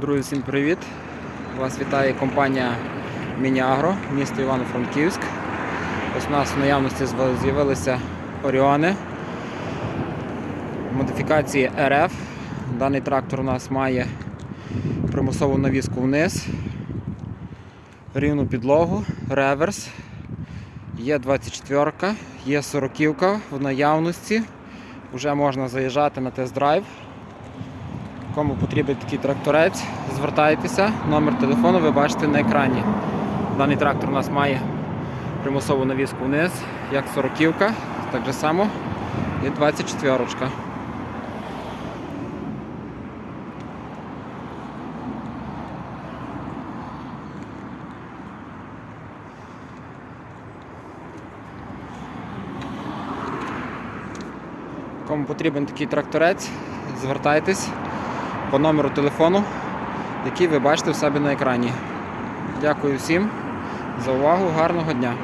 Друзі, всім привіт! Вас вітає компанія Мініагро, місто Івано-Франківськ. Ось у нас в наявності з'явилися Оріони модифікації РФ. Даний трактор у нас має примусову навіску вниз, рівну підлогу, реверс. Є 24, є 40 в наявності. Вже можна заїжджати на тест-драйв. Кому потрібен такий тракторець, звертайтеся. Номер телефону ви бачите на екрані. Даний трактор у нас має примусову навіску вниз, як 40-ка, так же само і 24 -ка. Кому потрібен такий тракторець, звертайтесь по номеру телефону, який ви бачите в себе на екрані. Дякую всім за увагу, гарного дня!